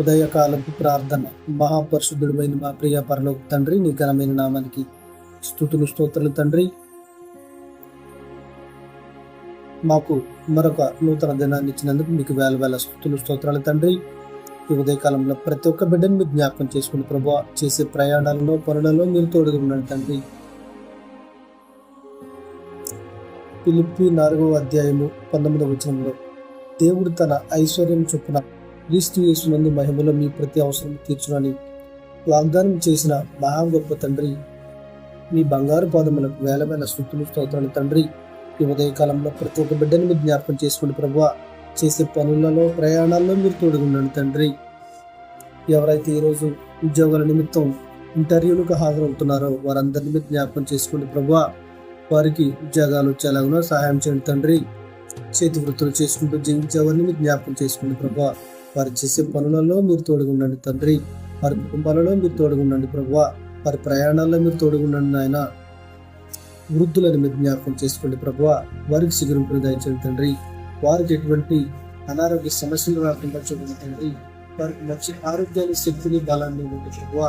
ఉదయకాలపు ప్రార్థన. మహాపరిశుద్ధుడమైన మా ప్రియ పరలోక తండ్రి నీ ఘనమైన నామానికి స్థుతులు స్తోత్రులు తండ్రి. మాకు మరొక నూతన దినాన్ని ఇచ్చినందుకు మీకు వేల వేల స్థుతులు స్తోత్రాలు తండ్రి. ఈ ఉదయకాలంలో ప్రతి ఒక్క బిడ్డను మీరు జ్ఞాపకం చేసుకుని ప్రభు చేసే ప్రయాణాలలో పనులలో మీరు తోడుగా ఉండండి తండ్రి. పిలిపి నాలుగవ అధ్యాయము పంతొమ్మిదవ వచనంలో దేవుడు తన ఐశ్వర్యం చొప్పున క్రీస్తు యేసునందు మహిమలో మీ ప్రతి అవసరం తీర్చునని వాగ్దానం చేసిన మహా గొప్ప తండ్రి మీ బంగారు పాదములకు వేల వేల స్థుతులు స్తోత్రాలు. తండ్రి ఈ ఉదయకాలంలో ప్రతి ఒక్క బిడ్డను మీరు జ్ఞాపకం చేసుకోండి ప్రభు చేసే పనులలో ప్రయాణాల్లో మీరు తోడుగున్నాను తండ్రి. ఎవరైతే ఈరోజు ఉద్యోగాల నిమిత్తం ఇంటర్వ్యూలకు హాజరవుతున్నారో వారందరినీ మీరు జ్ఞాపకం చేసుకోండి ప్రభు వారికి ఉద్యోగాలు వచ్చేలాగా సహాయం చేయండి తండ్రి. చేతి వృత్తులు చేసుకుంటూ జీవించేవారిని మీరు జ్ఞాపకం చేసుకోండి ప్రభా వారు చేసే పనులలో మీరు తోడుగుండండి తండ్రి. వారి కుటుంబాలలో మీరు తోడుగుండండి ఉండండి వారి ప్రయాణాల్లో మీరు తోడుగుండండి నాయన. వృద్ధులను మీరు జ్ఞాపకం చేసుకోండి ప్రభు వారికి సిగురింపులు దయచేయండి తండ్రి. వారికి ఎటువంటి అనారోగ్య సమస్యలు రాకుండా చూడండి తండ్రి. వారికి మంచి ఆరోగ్యాన్ని శక్తిని బలాన్ని ఇవ్వండి ప్రభు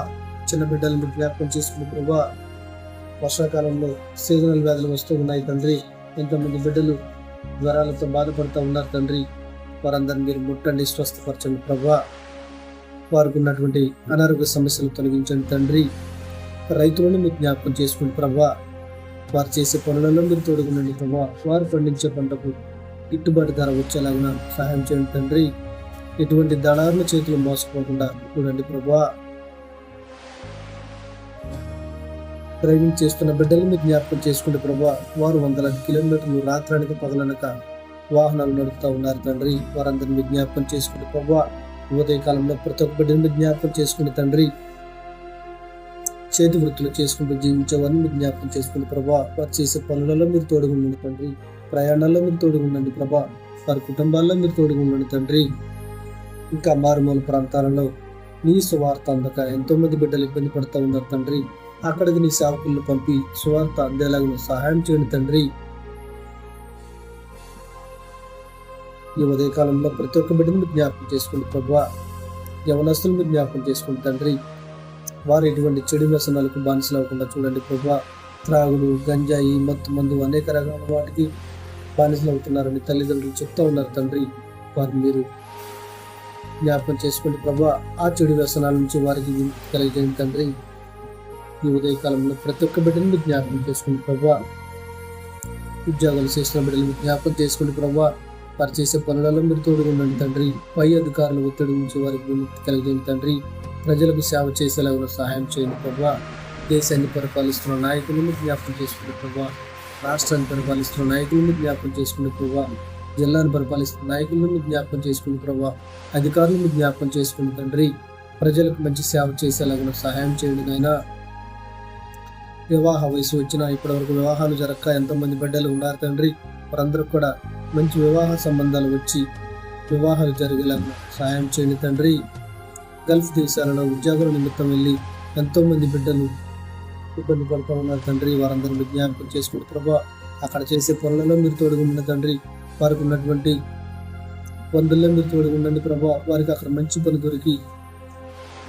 చిన్న బిడ్డలు మీరు జ్ఞాపకం చేసుకుని ప్రభు వర్షాకాలంలో సీజనల్ వ్యాధులు వస్తూ ఉన్నాయి తండ్రి. ఎంతమంది బిడ్డలు జ్వరాలతో బాధపడుతూ ఉన్నారు తండ్రి. వారందరిని మీరు ముట్టండి స్వస్థపరచండి. ప్రభా వారికి ఉన్నటువంటి అనారోగ్య సమస్యలు తొలగించండి తండ్రి. రైతులను మీరు జ్ఞాపకం చేసుకోండి ప్రభా వారు చేసే పనులలో మీరు తోడుకునండి ప్రభా. వారు పండించే పంటకు గిట్టుబాటు ధర వచ్చేలాగా సహాయం చేయండి తండ్రి. ఎటువంటి దళారుల చేతులు మోసపోకుండా చూడండి ప్రభా. డ్రైవింగ్ చేస్తున్న బిడ్డలు మీరు జ్ఞాపకం చేసుకుంటే ప్రభా వారు వందల కిలోమీటర్లు రాత్రానికి పగలనక వాహనాలు నడుపుతా ఉన్నారు తండ్రి. వారందరిని విజ్ఞాపనం చేసుకుని ప్రభా ఉదయ కాలంలో ప్రతి ఒక్క బిడ్డను విజ్ఞాపనం జ్ఞాపకం చేసుకుని తండ్రి చేతి వృత్తులు చేసుకుంటూ జీవించేవారిని మీరు జ్ఞాపకం చేసుకుని ప్రభా వారు చేసే పనులలో మీరు తోడుగుండండి తండ్రి. ప్రయాణాల్లో మీరు తోడుగుండండి ప్రభా వారి కుటుంబాల్లో మీరు తోడుగుండండి తండ్రి. ఇంకా మారుమూల ప్రాంతాలలో నీ సువార్త అందక ఎంతో మంది బిడ్డలు ఇబ్బంది పడుతూ ఉన్నారు తండ్రి. అక్కడికి నీ సేవకులను పంపి సువార్త అందేలాగా సహాయం చేయండి తండ్రి. ఈ ఉదయకాలంలో ప్రతి ఒక్క బిడ్డను మీరు జ్ఞాపకం చేసుకోండి ప్రభు యవనస్తులు మీరు జ్ఞాపకం చేసుకోండి తండ్రి. వారు ఎటువంటి చెడు వ్యసనాలకు బానిసలు అవ్వకుండా చూడండి ప్రభు త్రాగుడు గంజాయి మత్తు మందు అనేక రకాల వాటికి బానిసలు అవుతున్నారని తల్లిదండ్రులు చెప్తా ఉన్నారు తండ్రి. వారిని మీరు జ్ఞాపకం చేసుకోండి ప్రభు ఆ చెడు వ్యసనాల నుంచి వారికి విముక్తి కలిగేయండి తండ్రి. ఈ ఉదయకాలంలో ప్రతి ఒక్క బిడ్డను మీరు జ్ఞాపకం చేసుకోండి ప్రభు ఉద్యోగాలు చేసిన బిడ్డలు జ్ఞాపకం చేసుకోండి ప్రభా వారు చేసే పనులలో మీరు తోడుగుండండి తండ్రి. పై అధికారుల ఒత్తిడి నుంచి వారికి విముక్తి కలిగేయండి తండ్రి. ప్రజలకు సేవ చేసేలాగా సహాయం చేయండి ప్రభా. దేశాన్ని పరిపాలిస్తున్న నాయకులను జ్ఞాపకం చేసుకునే ప్రభా. రాష్ట్రాన్ని పరిపాలిస్తున్న నాయకులను జ్ఞాపకం చేసుకునే ప్రభా. జిల్లాను పరిపాలిస్తున్న నాయకులను జ్ఞాపకం చేసుకుని ప్రభా. అధికారులను జ్ఞాపకం చేసుకుని తండ్రి. ప్రజలకు మంచి సేవ చేసేలాగా సహాయం చేయండి నాయనా. వివాహ వయసు వచ్చిన ఇప్పటివరకు వివాహాలు జరగక ఎంతోమంది బిడ్డలు ఉన్నారు తండ్రి. వారందరూ కూడా మంచి వివాహ సంబంధాలు వచ్చి వివాహాలు జరిగేలా సహాయం చేయండి తండ్రి. గల్ఫ్ దేశాలలో ఉద్యోగుల నిమిత్తం వెళ్ళి ఎంతోమంది బిడ్డలు ఇబ్బంది పడుతూ ఉన్నారు తండ్రి. వారందరూ జ్ఞాపకం చేసుకుంటు ప్రభా అక్కడ చేసే పనులలో మీరు తోడుగా ఉన్న తండ్రి. వారికి ఉన్నటువంటి పనుల్లో మీరు తోడుగా ఉండండి ప్రభా. వారికి అక్కడ మంచి పని దొరికి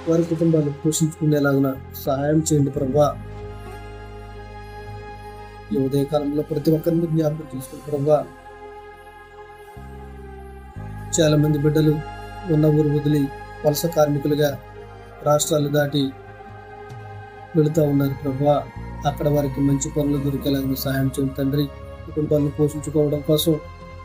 వారి కుటుంబాలు పోషించుకునేలాగా సహాయం చేయండి ప్రభా. ఈ ఉదయకాలంలో ప్రతి ఒక్కరిని జ్ఞాపకం చేసుకుని ప్రభా. చాలా మంది బిడ్డలు ఉన్న ఊరు వదిలి వలస కార్మికులుగా రాష్ట్రాలు దాటి వెళుతూ ఉన్నారు ప్రభా. అక్కడ వారికి మంచి పనులు దొరికేలాగా సహాయం చేయండి తండ్రి. కుటుంబాలను పోషించుకోవడం కోసం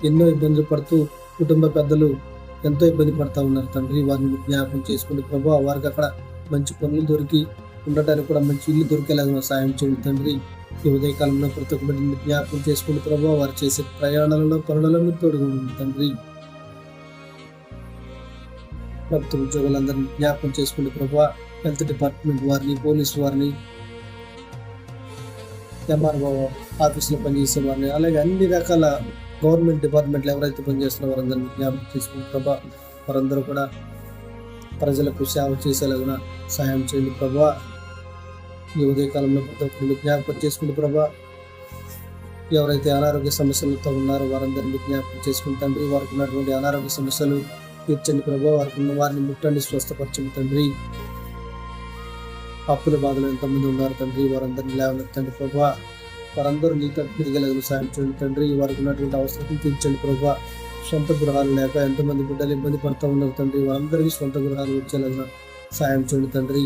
ఎన్నో ఇబ్బందులు పడుతూ కుటుంబ పెద్దలు ఎంతో ఇబ్బంది పడుతూ ఉన్నారు తండ్రి. వారిని జ్ఞాపకం చేసుకుని ప్రభా. వారికి అక్కడ మంచి పనులు దొరికి ఉండటానికి కూడా మంచి ఇల్లు దొరికేలాగా సహాయం చేయండి తండ్రి. ఈ ఉదయకాలంలో ప్రతి ఒక్క బిడ్డని జ్ఞాపకం చేసుకుని ప్రభావ వారు చేసే ప్రయాణాలలో పనులలో మీరు తోడుగా ఉండండి తండ్రి. ప్రభుత్వ ఉద్యోగులందరినీ జ్ఞాపకం చేసుకుంటూ ప్రభావ హెల్త్ డిపార్ట్మెంట్ వారిని పోలీసు వారిని ఎంఆర్ఓ ఆఫీసులో పనిచేసే వారిని అలాగే అన్ని రకాల గవర్నమెంట్ డిపార్ట్మెంట్లు ఎవరైతే పనిచేస్తున్నారో వారందరినీ జ్ఞాపకం చేసుకుని ప్రభా వారందరూ కూడా ప్రజలకు సేవ చేసేలాగా సహాయం చేయండి ప్రభా ఈ ఉదయకాలంలో ప్రతి ఒక్కరిని జ్ఞాపకం చేసుకుంటే ప్రభా ఎవరైతే అనారోగ్య సమస్యలతో ఉన్నారో వారందరినీ జ్ఞాపకం చేసుకుని తండ్రి వారికి ఉన్నటువంటి అనారోగ్య సమస్యలు తీర్చండి ప్రభా వారికి ఉన్న వారిని ముట్టండి స్వస్థపరచండి తండ్రి. అప్పుల బాధలు ఎంతమంది ఉన్నారు తండ్రి వారందరినీ లేవనెత్తండి ప్రభా. వారందరూ నీ తిరిగలగలు సాయం చేయండి తండ్రి వారికి ఉన్నటువంటి అవసరం తీర్చండి ప్రభా. సొంత గృహాలు లేక ఎంతమంది బిడ్డలు ఇబ్బంది పడుతూ ఉన్నారు తండ్రి వారందరికీ సొంత గృహాలు వచ్చేలాగా సాయం చేయండి తండ్రి.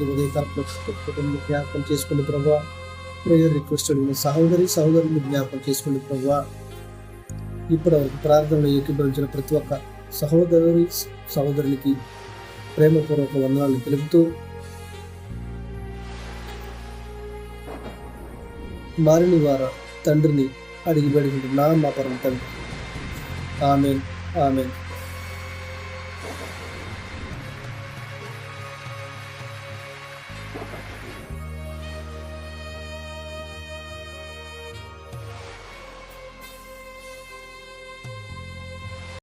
ఈ ఉదయకాలంలో కుటుంబం జ్ఞాపకం చేసుకోండి ప్రభా. ప్రేయర్ రిక్వెస్ట్ అడిగిన సహోదరి సహోదరుని జ్ఞాపకం చేసుకోండి ప్రభా. ఇప్పుడు వరకు ప్రార్థనలో ఏకీభవించిన ప్రతి ఒక్క సహోదరి సహోదరునికి ప్రేమపూర్వక వందనాలను తెలుపుతూ మారిని వార తండ్రిని అడిగి పెడుకుంటున్నా మా పరం తండ్రి. Amen amen.